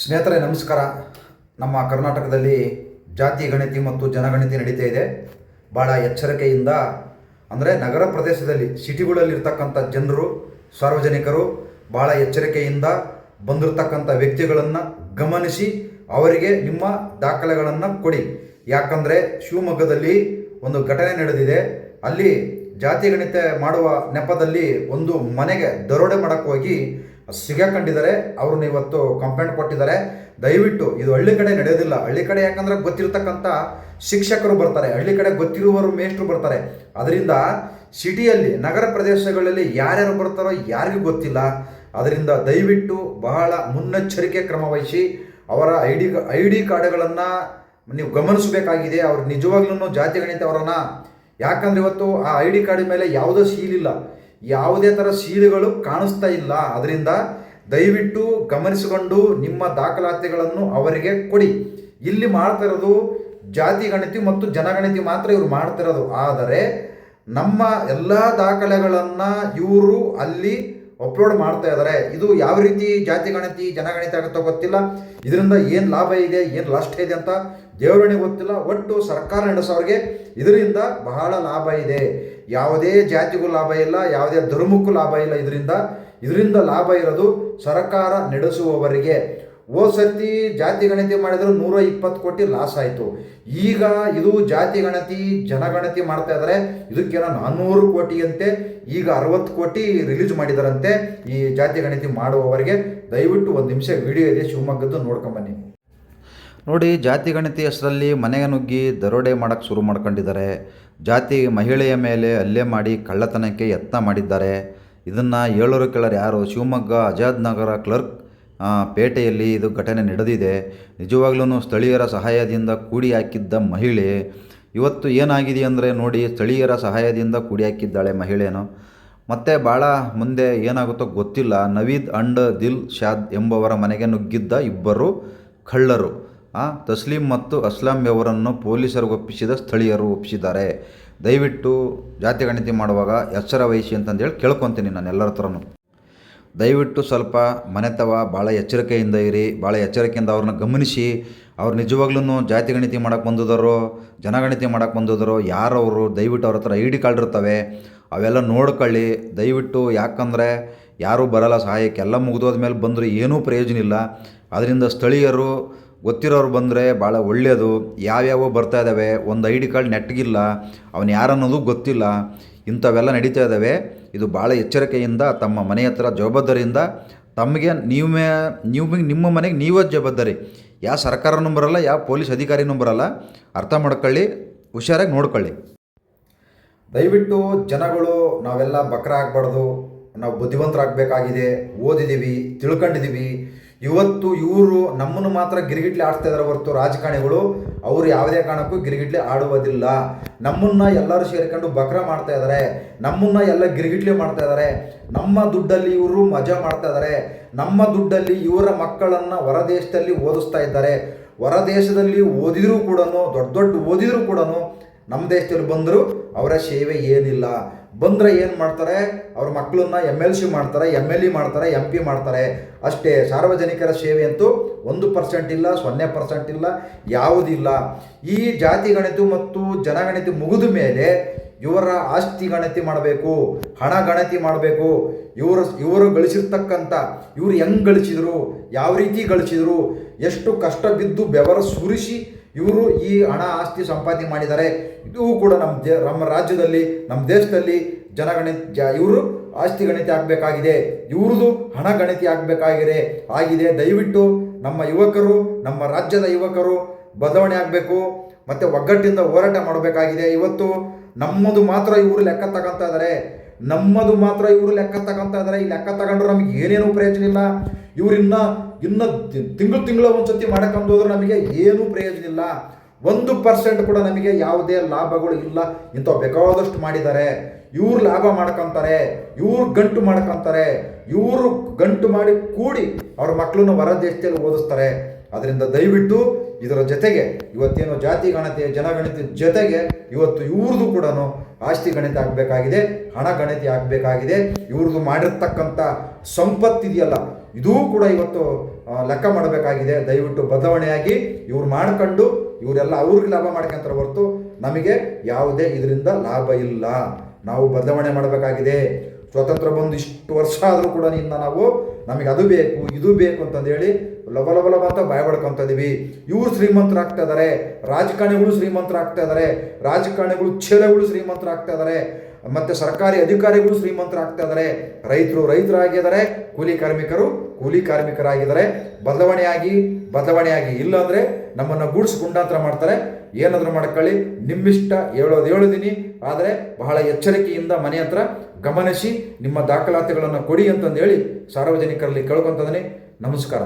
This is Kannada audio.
ಸ್ನೇಹಿತರೆ, ನಮಸ್ಕಾರ. ನಮ್ಮ ಕರ್ನಾಟಕದಲ್ಲಿ ಜಾತಿ ಗಣತಿ ಮತ್ತು ಜನಗಣತಿ ನಡೀತಾ ಇದೆ. ಭಾಳ ಎಚ್ಚರಿಕೆಯಿಂದ, ಅಂದರೆ ನಗರ ಪ್ರದೇಶದಲ್ಲಿ, ಸಿಟಿಗಳಲ್ಲಿರ್ತಕ್ಕಂಥ ಜನರು, ಸಾರ್ವಜನಿಕರು ಭಾಳ ಎಚ್ಚರಿಕೆಯಿಂದ ಬಂದಿರತಕ್ಕಂಥ ವ್ಯಕ್ತಿಗಳನ್ನು ಗಮನಿಸಿ ಅವರಿಗೆ ನಿಮ್ಮ ದಾಖಲೆಗಳನ್ನು ಕೊಡಿ. ಯಾಕಂದರೆ ಶಿವಮೊಗ್ಗದಲ್ಲಿ ಒಂದು ಘಟನೆ ನಡೆದಿದೆ. ಅಲ್ಲಿ ಜಾತಿ ಗಣಿತ ಮಾಡುವ ನೆಪದಲ್ಲಿ ಒಂದು ಮನೆಗೆ ದರೋಡೆ ಮಾಡೋಕ್ಕೋಗಿ ಸಿಗಾಕೊಂಡಿದ್ದಾರೆ, ಅವ್ರನ್ನ ಇವತ್ತು ಕಂಪ್ಲೇಂಟ್ ಕೊಟ್ಟಿದ್ದಾರೆ. ದಯವಿಟ್ಟು ಇದು ಹಳ್ಳಿ ಕಡೆ ನಡೆಯೋದಿಲ್ಲ. ಹಳ್ಳಿ ಕಡೆ ಯಾಕಂದ್ರೆ ಗೊತ್ತಿರತಕ್ಕಂಥ ಶಿಕ್ಷಕರು ಬರ್ತಾರೆ. ಹಳ್ಳಿ ಕಡೆ ಗೊತ್ತಿರುವವರು ಮೇಷ್ಟ್ರು ಬರ್ತಾರೆ. ಅದರಿಂದ ಸಿಟಿಯಲ್ಲಿ, ನಗರ ಪ್ರದೇಶಗಳಲ್ಲಿ ಯಾರ್ಯಾರು ಬರ್ತಾರೋ ಯಾರಿಗೂ ಗೊತ್ತಿಲ್ಲ. ಅದರಿಂದ ದಯವಿಟ್ಟು ಬಹಳ ಮುನ್ನೆಚ್ಚರಿಕೆ ಕ್ರಮ ಅವರ ಐ ಡಿ ಐ ಡಿ ಕಾರ್ಡ್ಗಳನ್ನು ನೀವು ಗಮನಿಸಬೇಕಾಗಿದೆ. ಅವ್ರು ನಿಜವಾಗ್ಲೂ ಜಾತಿ ಗಣಿತ ಅವರನ್ನ ಯಾಕಂದ್ರೆ ಇವತ್ತು ಆ ಐ ಡಿ ಕಾರ್ಡ್ ಮೇಲೆ ಯಾವುದೋ ಸೀಲಿಲ್ಲ ಯಾವುದೇ ಥರ ಸೀಲುಗಳು ಕಾಣಿಸ್ತಾ ಇಲ್ಲ. ಅದರಿಂದ ದಯವಿಟ್ಟು ಗಮನಿಸಿಕೊಂಡು ನಿಮ್ಮ ದಾಖಲಾತಿಗಳನ್ನು ಅವರಿಗೆ ಕೊಡಿ. ಇಲ್ಲಿ ಮಾಡ್ತಾ ಇರೋದು ಜಾತಿ ಗಣತಿ ಮತ್ತು ಜನಗಣತಿ ಮಾತ್ರ ಇವರು ಮಾಡ್ತಿರೋದು ಆದರೆ ನಮ್ಮ ಎಲ್ಲ ದಾಖಲೆಗಳನ್ನು ಇವರು ಅಲ್ಲಿ ಅಪ್ಲೋಡ್ ಮಾಡ್ತಾ ಇದ್ದಾರೆ. ಇದು ಯಾವ ರೀತಿ ಜಾತಿ ಗಣತಿ, ಜನಗಣತಿ ಆಗುತ್ತೋ ಗೊತ್ತಿಲ್ಲ. ಇದರಿಂದ ಏನು ಲಾಭ ಇದೆ, ಏನು ನಷ್ಟ ಇದೆ ಅಂತ ದೇವರಣಿಗೆ ಗೊತ್ತಿಲ್ಲ. ಒಟ್ಟು ಸರ್ಕಾರ ನಡೆಸೋರಿಗೆ ಇದರಿಂದ ಬಹಳ ಲಾಭ ಇದೆ. ಯಾವುದೇ ಜಾತಿಗೂ ಲಾಭ ಇಲ್ಲ, ಯಾವುದೇ ಧರ್ಮಕ್ಕೂ ಲಾಭ ಇಲ್ಲ ಇದರಿಂದ ಇದರಿಂದ ಲಾಭ ಇರೋದು ಸರ್ಕಾರ ನಡೆಸುವವರಿಗೆ. ಹೋದ ಸರ್ತಿ ಜಾತಿ ಗಣತಿ ಮಾಡಿದ್ರೆ ನೂರ ಇಪ್ಪತ್ತು ಕೋಟಿ ಲಾಸ್ ಆಯಿತು. ಈಗ ಇದು ಜಾತಿ ಗಣತಿ ಜನಗಣತಿ ಮಾಡ್ತಾ ಇದ್ದಾರೆ ಇದಕ್ಕೇನೋ ನಾನ್ನೂರು ಕೋಟಿಯಂತೆ, ಈಗ ಅರವತ್ತು ಕೋಟಿ ರಿಲೀಸ್ ಮಾಡಿದಾರಂತೆ ಈ ಜಾತಿ ಗಣತಿ ಮಾಡುವವರಿಗೆ. ದಯವಿಟ್ಟು ಒಂದು ನಿಮಿಷ ವಿಡಿಯೋ ಇದೆ, ಶಿವಮೊಗ್ಗದ್ದು ನೋಡ್ಕೊಂಬನ್ನಿ ನೋಡಿ, ಜಾತಿ ಗಣತಿ ಹೆಸರಲ್ಲಿ ಮನೆಗೆ ನುಗ್ಗಿ ದರೋಡೆ ಮಾಡೋಕ್ಕೆ ಶುರು ಮಾಡ್ಕೊಂಡಿದ್ದಾರೆ. ಜಾತಿ ಮಹಿಳೆಯ ಮೇಲೆ ಹಲ್ಲೆ ಮಾಡಿ ಕಳ್ಳತನಕ್ಕೆ ಯತ್ನ ಮಾಡಿದ್ದಾರೆ. ಇದನ್ನು ಹೇಳೋರು ಕೆಳರು ಯಾರು? ಶಿವಮೊಗ್ಗ ಆಜಾದ್ ನಗರ ಕ್ಲರ್ಕ್ ಪೇಟೆಯಲ್ಲಿ ಇದು ಘಟನೆ ನಡೆದಿದೆ. ನಿಜವಾಗ್ಲೂ ಸ್ಥಳೀಯರ ಸಹಾಯದಿಂದ ಕೂಡಿ ಹಾಕಿದ್ದ ಮಹಿಳೆ. ಇವತ್ತು ಏನಾಗಿದೆ ಅಂದರೆ ನೋಡಿ, ಸ್ಥಳೀಯರ ಸಹಾಯದಿಂದ ಕೂಡಿ ಹಾಕಿದ್ದಾಳೆ ಮಹಿಳೆಯನ್ನು. ಮತ್ತು ಭಾಳ ಮುಂದೆ ಏನಾಗುತ್ತೋ ಗೊತ್ತಿಲ್ಲ. ನವೀದ್ ಅಂಡ್ ದಿಲ್ ಶಾದ್ ಎಂಬವರ ಮನೆಗೆ ನುಗ್ಗಿದ್ದ ಇಬ್ಬರು ಕಳ್ಳರು. ಆ, ತಸ್ಲೀಂ ಮತ್ತು ಅಸ್ಲಾಂ ಅವರನ್ನು ಪೊಲೀಸರು ಒಪ್ಪಿಸಿದ ಸ್ಥಳೀಯರು ಒಪ್ಪಿಸಿದ್ದಾರೆ. ದಯವಿಟ್ಟು ಜಾತಿ ಗಣತಿ ಮಾಡುವಾಗ ಎಚ್ಚರ ವಹಿಸಿ ಅಂತಂದೇಳಿ ಕೇಳ್ಕೊತೀನಿ ನಾನು ಎಲ್ಲರ ಹತ್ರನೂ. ದಯವಿಟ್ಟು ಸ್ವಲ್ಪ ಮನೆತವ ಭಾಳ ಎಚ್ಚರಿಕೆಯಿಂದ ಇರಿ ಭಾಳ ಎಚ್ಚರಿಕೆಯಿಂದ ಅವ್ರನ್ನ ಗಮನಿಸಿ ಅವ್ರು ನಿಜವಾಗ್ಲೂ ಜಾತಿ ಗಣತಿ ಮಾಡೋಕ್ಕೆ ಬಂದಿದ್ದಾರೋ ಜನಗಣತಿ ಮಾಡೋಕ್ಕೆ ಬಂದಿದ್ದಾರೋ ಯಾರವರು ದಯವಿಟ್ಟು ಅವ್ರ ಹತ್ರ ಐ ಡಿ ಕಾರ್ಡ್ ಇರ್ತವೆ ಅವೆಲ್ಲ ನೋಡ್ಕೊಳ್ಳಿ. ದಯವಿಟ್ಟು ಯಾಕಂದರೆ ಯಾರೂ ಬರಲ್ಲ ಸಹಾಯಕ್ಕೆ ಎಲ್ಲ ಮುಗಿದೋದ ಮೇಲೆ ಬಂದರೂ ಏನೂ ಪ್ರಯೋಜನ ಇಲ್ಲ. ಅದರಿಂದ ಸ್ಥಳೀಯರು ಗೊತ್ತಿರೋರು ಬಂದರೆ ಭಾಳ ಒಳ್ಳೆಯದು. ಯಾವ್ಯಾವ ಬರ್ತಾ ಇದ್ದಾವೆ ಒಂದು ಐ ಡಿ ಕಾರ್ಡ್ ನೆಟ್ಗಿಲ್ಲ. ಅವನು ಯಾರನ್ನೋದು ಗೊತ್ತಿಲ್ಲ. ಇಂಥವೆಲ್ಲ ನಡೀತಾ ಇದ್ದಾವೆ ಇದು ಭಾಳ ಎಚ್ಚರಿಕೆಯಿಂದ ತಮ್ಮ ಮನೆ ಹತ್ರ ಜವಾಬ್ದಾರಿಯಿಂದ ತಮಗೆ ನೀವೇ, ನೀವು ನಿಮ್ಮ ಮನೆಗೆ ನೀವೇ ಜವಾಬ್ದಾರಿ. ಯಾವ ಸರ್ಕಾರನೂ ಬರಲ್ಲ ಯಾವ ಪೊಲೀಸ್ ಅಧಿಕಾರಿನೂ ಬರಲ್ಲ ಅರ್ಥ ಮಾಡ್ಕೊಳ್ಳಿ, ಹುಷಾರಾಗಿ ನೋಡ್ಕೊಳ್ಳಿ. ದಯವಿಟ್ಟು ಜನಗಳು, ನಾವೆಲ್ಲ ಬಕ್ರ ಆಗಬಾರ್ದು. ನಾವು ಬುದ್ಧಿವಂತರಾಗಬೇಕಾಗಿದೆ. ಓದಿದ್ದೀವಿ ತಿಳ್ಕೊಂಡಿದ್ದೀವಿ ಇವತ್ತು ಇವರು ನಮ್ಮನ್ನು ಮಾತ್ರ ಗಿರಿಗಿಟ್ಲಿ ಆಡ್ತಾ ಇದ್ದಾರೆ ಹೊರತು ರಾಜಕಾರಣಿಗಳು, ಅವರು ಯಾವುದೇ ಕಾರಣಕ್ಕೂ ಗಿರಿಗಿಟ್ಲಿ ಆಡುವುದಿಲ್ಲ. ನಮ್ಮನ್ನ ಎಲ್ಲರೂ ಸೇರಿಕೊಂಡು ಬಕ್ರ ಮಾಡ್ತಾ ಇದ್ದಾರೆ ನಮ್ಮನ್ನ ಎಲ್ಲ ಗಿರಿಗಿಟ್ಲಿ ಮಾಡ್ತಾ ಇದ್ದಾರೆ ನಮ್ಮ ದುಡ್ಡಲ್ಲಿ ಇವರು ಮಜಾ ಮಾಡ್ತಾ ಇದ್ದಾರೆ ನಮ್ಮ ದುಡ್ಡಲ್ಲಿ ಇವರ ಮಕ್ಕಳನ್ನು ಹೊರದೇಶದಲ್ಲಿ ಓದಿಸ್ತಾ ಇದ್ದಾರೆ. ಹೊರದೇಶದಲ್ಲಿ ಓದಿದರೂ ಕೂಡ ದೊಡ್ಡ ದೊಡ್ಡ ಓದಿದರೂ ಕೂಡ ನಮ್ಮ ದೇಶದಲ್ಲಿ ಬಂದರೂ ಅವರ ಸೇವೆ ಏನಿಲ್ಲ. ಬಂದರೆ ಏನು ಮಾಡ್ತಾರೆ? ಅವ್ರ ಮಕ್ಕಳನ್ನ ಎಂ ಎಲ್ ಸಿ ಮಾಡ್ತಾರೆ ಎಂ ಎಲ್ ಇ ಮಾಡ್ತಾರೆ ಎಂ ಪಿ ಮಾಡ್ತಾರೆ. ಅಷ್ಟೇ, ಸಾರ್ವಜನಿಕರ ಸೇವೆ ಅಂತೂ ಒಂದು ಪರ್ಸೆಂಟ್ ಇಲ್ಲ, ಸೊನ್ನೆ ಪರ್ಸೆಂಟ್ ಇಲ್ಲ, ಯಾವುದಿಲ್ಲ. ಈ ಜಾತಿ ಗಣತಿ ಮತ್ತು ಜನಗಣತಿ ಮುಗಿದ ಮೇಲೆ ಇವರ ಆಸ್ತಿ ಗಣತಿ ಮಾಡಬೇಕು, ಹಣ ಗಣತಿ ಮಾಡಬೇಕು. ಇವರು ಇವರು ಗಳಿಸಿರ್ತಕ್ಕಂಥ, ಇವರು ಹೆಂಗೆ ಗಳಿಸಿದರು, ಯಾವ ರೀತಿ ಗಳಿಸಿದರು, ಎಷ್ಟು ಕಷ್ಟ ಬಿದ್ದು ಬೆವರ ಸುರಿಸಿ ಇವರು ಈ ಹಣ ಆಸ್ತಿ ಸಂಪಾದನೆ ಮಾಡಿದ್ದಾರೆ. ಇದು ಕೂಡ ನಮ್ಮ ದೇ, ನಮ್ಮ ರಾಜ್ಯದಲ್ಲಿ, ನಮ್ಮ ದೇಶದಲ್ಲಿ ಜನಗಣಿತ, ಜ, ಇವರು ಆಸ್ತಿ ಗಣಿತ ಆಗಬೇಕಾಗಿದೆ. ಇವ್ರದ್ದು ಹಣ ಗಣಿತಿ ಆಗಬೇಕಾಗಿದೆ, ಆಗಿದೆ. ದಯವಿಟ್ಟು ನಮ್ಮ ಯುವಕರು, ನಮ್ಮ ರಾಜ್ಯದ ಯುವಕರು ಬದಲಾವಣೆ ಆಗಬೇಕು, ಮತ್ತು ಒಗ್ಗಟ್ಟಿಂದ ಹೋರಾಟ ಮಾಡಬೇಕಾಗಿದೆ. ಇವತ್ತು ನಮ್ಮದು ಮಾತ್ರ ಇವರು ಲೆಕ್ಕ ತಗೊಂತ ಇದ್ದಾರೆ. ನಮ್ಮದು ಮಾತ್ರ ಇವರು ಲೆಕ್ಕ ತಗೊಂತ ಇದ್ದಾರೆ. ಈ ಲೆಕ್ಕ ತಗೊಂಡ್ರೆ ನಮಗೆ ಏನೇನು ಪ್ರಯೋಜನ ಇಲ್ಲ. ಇವ್ರು ಇನ್ನ ತಿಂಗಳು ತಿಂಗಳ ಒಂದ್ಸತಿ ಮಾಡಕೊಂಡು ಹೋದ್ರೆ ನಮಗೆ ಏನೂ ಪ್ರಯೋಜನ ಇಲ್ಲ. ಒಂದು ಪರ್ಸೆಂಟ್ ಕೂಡ ನಮಗೆ ಯಾವುದೇ ಲಾಭಗಳು ಇಲ್ಲ. ಇಂಥ ಬೇಕಾದಷ್ಟು ಮಾಡಿದ್ದಾರೆ. ಇವ್ರು ಲಾಭ ಮಾಡ್ಕೊಂತಾರೆ. ಇವ್ರು ಗಂಟು ಮಾಡ್ಕೊಂತಾರೆ. ಇವರು ಗಂಟು ಮಾಡಿ ಕೂಡಿ ಅವ್ರ ಮಕ್ಕಳನ್ನು ಹೊರ ದೇಶದಲ್ಲಿ ಓದಿಸ್ತಾರೆ. ಅದರಿಂದ ದಯವಿಟ್ಟು ಇದರ ಜೊತೆಗೆ ಇವತ್ತೇನು ಜಾತಿ ಗಣತಿ ಜನಗಣತಿ ಜೊತೆಗೆ ಇವತ್ತು ಇವ್ರದ್ದು ಕೂಡ ಆಸ್ತಿ ಗಣಿತ ಆಗಬೇಕಾಗಿದೆ, ಹಣ ಗಣತಿ ಆಗಬೇಕಾಗಿದೆ. ಇವ್ರದ್ದು ಮಾಡಿರ್ತಕ್ಕಂಥ ಸಂಪತ್ತಿದೆಯಲ್ಲ, ಇದೂ ಕೂಡ ಇವತ್ತು ಲೆಕ್ಕ ಮಾಡಬೇಕಾಗಿದೆ. ದಯವಿಟ್ಟು ಬದಲಾವಣೆಯಾಗಿ ಇವ್ರು ಮಾಡ್ಕೊಂಡು, ಇವರೆಲ್ಲ ಅವ್ರಿಗೆ ಲಾಭ ಮಾಡ್ಕೊಂತಾರೆ ಹೊರತು ನಮಗೆ ಯಾವುದೇ ಇದರಿಂದ ಲಾಭ ಇಲ್ಲ. ನಾವು ಬದಲಾವಣೆ ಮಾಡಬೇಕಾಗಿದೆ. ಸ್ವತಂತ್ರ ಬಂದು ಇಷ್ಟು ವರ್ಷ ಆದರೂ ಕೂಡ ನಿನ್ನ ನಾವು ನಮಗೆ ಅದು ಬೇಕು, ಇದು ಬೇಕು ಅಂತಂದೇಳಿ ಲಬ ಲಬ ಲಬ ಅಂತ ಭಯ ಇದೀವಿ ಇವ್ರು ಶ್ರೀಮಂತರಾಗ್ತಾ ಇದ್ದಾರೆ ರಾಜಕಾರಣಿಗಳು ಶ್ರೀಮಂತರಾಗ್ತಾ ಇದ್ದಾರೆ ರಾಜಕಾರಣಿಗಳು ಛೇಲೆಗಳು ಶ್ರೀಮಂತರಾಗ್ತಾ ಇದ್ದಾರೆ ಮತ್ತೆ ಸರ್ಕಾರಿ ಅಧಿಕಾರಿಗಳು ಶ್ರೀಮಂತರಾಗ್ತಾ ಇದ್ದಾರೆ ರೈತರು ರೈತರಾಗಿದ್ದಾರೆ, ಕೂಲಿ ಕಾರ್ಮಿಕರು ಕೂಲಿ ಕಾರ್ಮಿಕರಾಗಿದ್ದಾರೆ. ಬದಲಾವಣೆಯಾಗಿ ಬದಲಾವಣೆಯಾಗಿ ಇಲ್ಲಾಂದರೆ ನಮ್ಮನ್ನು ಗೂಡ್ಸ್ ಗುಂಡಾಂತರ ಮಾಡ್ತಾರೆ. ಏನಾದರೂ ಮಾಡ್ಕೊಳ್ಳಿ. ನಿಮ್ಮಿಷ್ಟ ಹೇಳೋದು ಹೇಳಿದ್ದೀನಿ ಆದರೆ ಬಹಳ ಎಚ್ಚರಿಕೆಯಿಂದ ಮನೆ ಹತ್ರ ಗಮನಿಸಿ ನಿಮ್ಮ ದಾಖಲಾತಿಗಳನ್ನು ಕೊಡಿ ಅಂತಂದು ಹೇಳಿ ಸಾರ್ವಜನಿಕರಲ್ಲಿ ಕೇಳ್ಕೊತದನಿ. ನಮಸ್ಕಾರ.